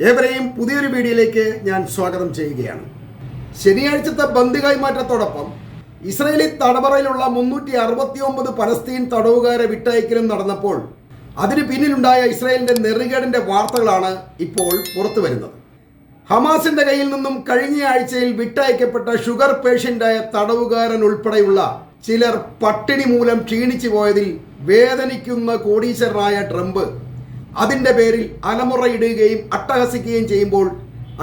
ഏവരെയും പുതിയൊരു വീഡിയോയിലേക്ക് ഞാൻ സ്വാഗതം ചെയ്യുകയാണ്. ശനിയാഴ്ചത്തെ ബന്ദ് കൈമാറ്റത്തോടൊപ്പം ഇസ്രയേലി തടവറയിലുള്ള മുന്നൂറ്റി അറുപത്തി ഒമ്പത് പലസ്തീൻ തടവുകാരെ വിട്ടയക്കലും നടന്നപ്പോൾ അതിന് പിന്നിലുണ്ടായ ഇസ്രയേലിന്റെ നെറുകേടിന്റെ വാർത്തകളാണ് ഇപ്പോൾ പുറത്തു വരുന്നത്. ഹമാസിന്റെ കയ്യിൽ നിന്നും കഴിഞ്ഞ ആഴ്ചയിൽ വിട്ടയക്കപ്പെട്ട ഷുഗർ പേഷ്യന്റായ തടവുകാരൻ ഉൾപ്പെടെയുള്ള ചിലർ പട്ടിണി മൂലം ക്ഷീണിച്ചു പോയതിൽ വേദനിക്കുന്ന കോടീശ്വരനായ ട്രംപ് അതിന്റെ പേരിൽ അലമുറയിടുകയും അട്ടഹസിക്കുകയും ചെയ്യുമ്പോൾ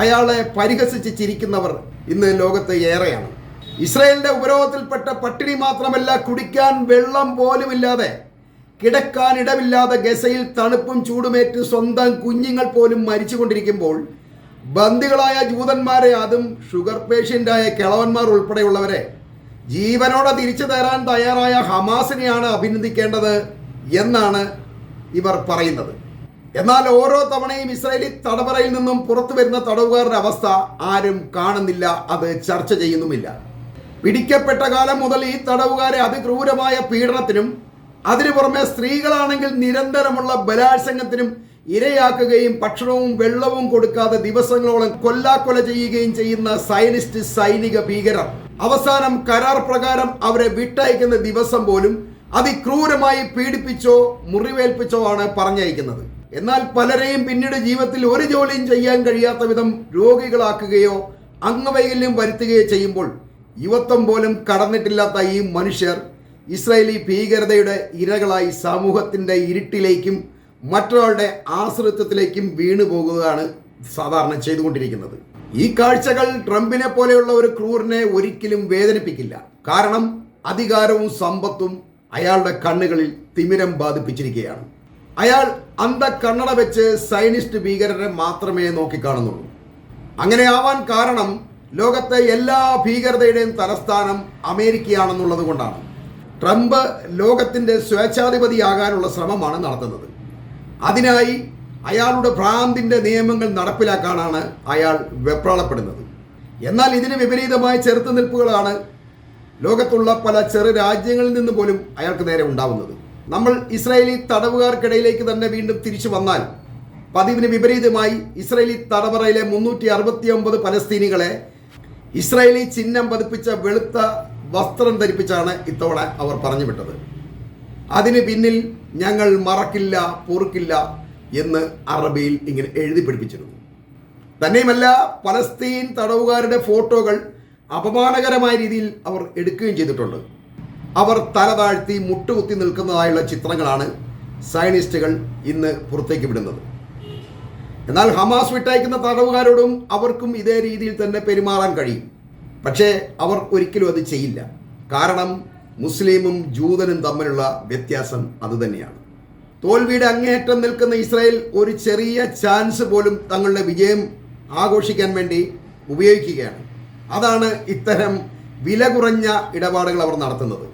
അയാളെ പരിഹസിച്ച് ചിരിക്കുന്നവർ ഇന്ന് ലോകത്ത് ഏറെയാണ്. ഇസ്രയേലിന്റെ ഉപരോധത്തിൽപ്പെട്ട പട്ടിണി മാത്രമല്ല കുടിക്കാൻ വെള്ളം പോലുമില്ലാതെ കിടക്കാൻ ഇടമില്ലാതെ ഗസയിൽ തണുപ്പും ചൂടുമേറ്റ് സ്വന്തം കുഞ്ഞുങ്ങൾ പോലും മരിച്ചുകൊണ്ടിരിക്കുമ്പോൾ ബന്ദികളായ ജൂതന്മാരെ അതും ഷുഗർ പേഷ്യന്റായ കിളവന്മാർ ഉൾപ്പെടെയുള്ളവരെ ജീവനോടെ തിരിച്ചു തരാൻ തയ്യാറായ ഹമാസിനെയാണ് അഭിനന്ദിക്കേണ്ടത് എന്നാണ് ഇവർ പറയുന്നത്. എന്നാൽ ഓരോ തവണയും ഇസ്രായേലി തടവറയിൽ നിന്നും പുറത്തു വരുന്ന തടവുകാരുടെ അവസ്ഥ ആരും കാണുന്നില്ല അത് ചർച്ച ചെയ്യുന്നുമില്ല. പിടിക്കപ്പെട്ട കാലം മുതൽ ഈ തടവുകാരെ അതിക്രൂരമായ പീഡനത്തിനും അതിനു പുറമെ സ്ത്രീകളാണെങ്കിൽ നിരന്തരമുള്ള ബലാത്സംഗത്തിനും ഇരയാക്കുകയും ഭക്ഷണവും വെള്ളവും കൊടുക്കാതെ ദിവസങ്ങളോളം കൊല്ലാക്കൊല ചെയ്യുകയും ചെയ്യുന്ന സയനിസ്റ്റ് സൈനിക ഭീകരർ. അവസാനം കരാർ പ്രകാരം അവരെ വിട്ടയക്കുന്ന ദിവസം പോലും അതിക്രൂരമായി പീഡിപ്പിച്ചോ മുറിവേൽപ്പിച്ചോ ആണ് പറഞ്ഞയക്കുന്നത്. എന്നാൽ പലരെയും പിന്നീട് ജീവിതത്തിൽ ഒരു ജോലിയും ചെയ്യാൻ കഴിയാത്ത വിധം രോഗികളാക്കുകയോ അംഗവൈകല്യം വരുത്തുകയോ ചെയ്യുമ്പോൾ യുവത്വം പോലും കടന്നിട്ടില്ലാത്ത ഈ മനുഷ്യർ ഇസ്രായേലി ഭീകരതയുടെ ഇരകളായി സമൂഹത്തിന്റെ ഇരുട്ടിലേക്കും മറ്റൊരാളുടെ ആശ്രിത്വത്തിലേക്കും വീണു പോകുകയാണ് സാധാരണ ചെയ്തുകൊണ്ടിരിക്കുന്നത്. ഈ കാഴ്ചകൾ ട്രംപിനെ പോലെയുള്ള ഒരു ക്രൂരനെ ഒരിക്കലും വേദനിപ്പിക്കില്ല. കാരണം അധികാരവും സമ്പത്തും അയാളുടെ കണ്ണുകളിൽ തിമിരം ബാധിപ്പിച്ചിരിക്കുകയാണ്. അയാൾ അന്ധ കണ്ണട വെച്ച് സൈനിസ്റ്റ് ഭീകരരെ മാത്രമേ നോക്കിക്കാണുന്നുള്ളൂ. അങ്ങനെ ആവാൻ കാരണം ലോകത്തെ എല്ലാ ഭീകരതയുടെയും തലസ്ഥാനം അമേരിക്കയാണെന്നുള്ളത് കൊണ്ടാണ്. ട്രംപ് ലോകത്തിന്റെ സ്വേച്ഛാധിപതിയാകാനുള്ള ശ്രമമാണ് നടത്തുന്നത്. അതിനായി അയാളുടെ ഭ്രാന്തിന്റെ നിയമങ്ങൾ നടപ്പിലാക്കാനാണ് അയാൾ വെപ്രാളപ്പെടുന്നത്. എന്നാൽ ഇതിന് വിപരീതമായ ചെറുത്തുനിൽപ്പുകളാണ് ലോകത്തുള്ള പല ചെറു രാജ്യങ്ങളിൽ നിന്ന് പോലും അയാൾക്ക് നേരെ ഉണ്ടാവുന്നത്. നമ്മൾ ഇസ്രായേലി തടവുകാർക്കിടയിലേക്ക് തന്നെ വീണ്ടും തിരിച്ചു വന്നാൽ പതിവിന് വിപരീതമായി ഇസ്രായേലി തടവറയിലെ മുന്നൂറ്റി അറുപത്തി ഒമ്പത് പലസ്തീനികളെ ഇസ്രായേലി ചിഹ്നം പതിപ്പിച്ച വെളുത്ത വസ്ത്രം ധരിപ്പിച്ചാണ് ഇത്തവണ അവർ പറഞ്ഞു വിട്ടത്. അതിന് പിന്നിൽ ഞങ്ങൾ മറക്കില്ല പൊറുക്കില്ല എന്ന് അറബിയിൽ ഇങ്ങനെ എഴുതി പിടിപ്പിച്ചിരുന്നു തന്നെയുമല്ല പലസ്തീൻ തടവുകാരുടെ ഫോട്ടോകൾ അപമാനകരമായ രീതിയിൽ അവർ എടുക്കുകയും ചെയ്തിട്ടുണ്ട്. അവർ തല താഴ്ത്തി മുട്ടുകുത്തി നിൽക്കുന്നതായുള്ള ചിത്രങ്ങളാണ് സയനിസ്റ്റുകൾ ഇന്ന് പുറത്തേക്ക് വിടുന്നത്. എന്നാൽ ഹമാസ് വിട്ടയക്കുന്ന തടവുകാരോടും അവർക്കും ഇതേ രീതിയിൽ തന്നെ പെരുമാറാൻ കഴിയും. പക്ഷേ അവർ ഒരിക്കലും അത് ചെയ്യില്ല. കാരണം മുസ്ലിമും ജൂതനും തമ്മിലുള്ള വ്യത്യാസം അതുതന്നെയാണ് തോൽവിയുടെ അങ്ങേയറ്റം നിൽക്കുന്ന ഇസ്രായേൽ ഒരു ചെറിയ ചാൻസ് പോലും തങ്ങളുടെ വിജയം ആഘോഷിക്കാൻ വേണ്ടി ഉപയോഗിക്കുകയാണ്. അതാണ് ഇത്തരം വില കുറഞ്ഞ ഇടപാടുകൾ അവർ നടത്തുന്നത്.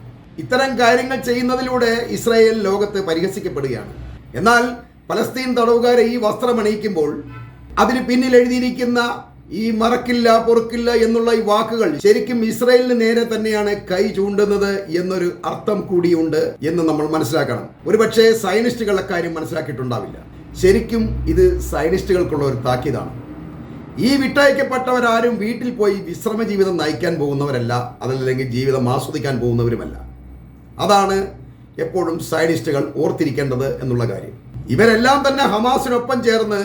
ഇത്തരം കാര്യങ്ങൾ ചെയ്യുന്നതിലൂടെ ഇസ്രായേൽ ലോകത്ത് പരിഹസിക്കപ്പെടുകയാണ്. എന്നാൽ പലസ്തീൻ തടവുകാരെ ഈ വസ്ത്രമണിയിക്കുമ്പോൾ അതിന് പിന്നിൽ എഴുതിയിരിക്കുന്ന ഈ മറക്കില്ല പൊറുക്കില്ല എന്നുള്ള ഈ വാക്കുകൾ ശരിക്കും ഇസ്രായേലിന് നേരെ തന്നെയാണ് കൈ ചൂണ്ടുന്നത് എന്നൊരു അർത്ഥം കൂടിയുണ്ട് എന്ന് നമ്മൾ മനസ്സിലാക്കണം. ഒരുപക്ഷെ സയനിസ്റ്റുകൾ കാര്യം മനസ്സിലാക്കിയിട്ടുണ്ടാവില്ല. ശരിക്കും ഇത് സയനിസ്റ്റുകൾക്കുള്ള ഒരു താക്കീതാണ്. ഈ വിട്ടയക്കപ്പെട്ടവരാരും വീട്ടിൽ പോയി വിശ്രമ ജീവിതം നയിക്കാൻ പോകുന്നവരല്ല അതല്ലെങ്കിൽ ജീവിതം ആസ്വദിക്കാൻ പോകുന്നവരുമല്ല. അതാണ് എപ്പോഴും സൈനിസ്റ്റുകൾ ഓർത്തിരിക്കേണ്ടത് എന്നുള്ള കാര്യം. ഇവരെല്ലാം തന്നെ ഹമാസിനൊപ്പം ചേർന്ന്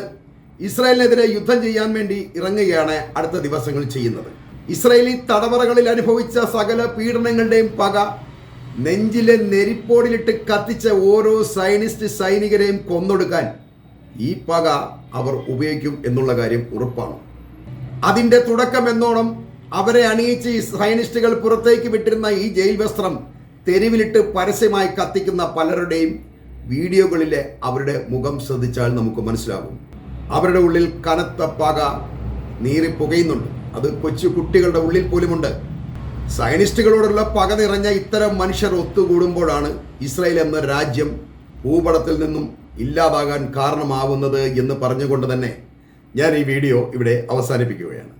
ഇസ്രായേലിനെതിരെ യുദ്ധം ചെയ്യാൻ വേണ്ടി ഇറങ്ങുകയാണ് അടുത്ത ദിവസങ്ങൾ ചെയ്യുന്നത്. ഇസ്രായേലി തടവറകളിൽ അനുഭവിച്ച സകല പീഡനങ്ങളുടെയും പക നെഞ്ചിലെ നെരിപ്പോടിലിട്ട് കത്തിച്ച ഓരോ സൈനിസ്റ്റ് സൈനികരെയും കൊന്നൊടുക്കാൻ ഈ പക അവർ ഉപയോഗിക്കും എന്നുള്ള കാര്യം ഉറപ്പാണ്. അതിന്റെ തുടക്കം എന്നോണം അവരെ അണിയിച്ച് ഈ സൈനിസ്റ്റുകൾ പുറത്തേക്ക് വിട്ടിരുന്ന ഈ ജയിൽ വസ്ത്രം തെരുവിലിട്ട് പരസ്യമായി കത്തിക്കുന്ന പലരുടെയും വീഡിയോകളിലെ അവരുടെ മുഖം ശ്രദ്ധിച്ചാൽ നമുക്ക് മനസ്സിലാകും. അവരുടെ ഉള്ളിൽ കനത്ത പക നീറി പുകയുന്നുണ്ട് അത് കൊച്ചു കുട്ടികളുടെ ഉള്ളിൽ പോലുമുണ്ട്. സയനിസ്റ്റുകളോടുള്ള പക നിറഞ്ഞ ഇത്തരം മനുഷ്യർ ഒത്തുകൂടുമ്പോഴാണ് ഇസ്രായേൽ എന്ന രാജ്യം ഭൂപടത്തിൽ നിന്നും ഇല്ലാതാകാൻ കാരണമാവുന്നത് എന്ന് പറഞ്ഞുകൊണ്ട് തന്നെ ഞാൻ ഈ വീഡിയോ ഇവിടെ അവസാനിപ്പിക്കുകയാണ്.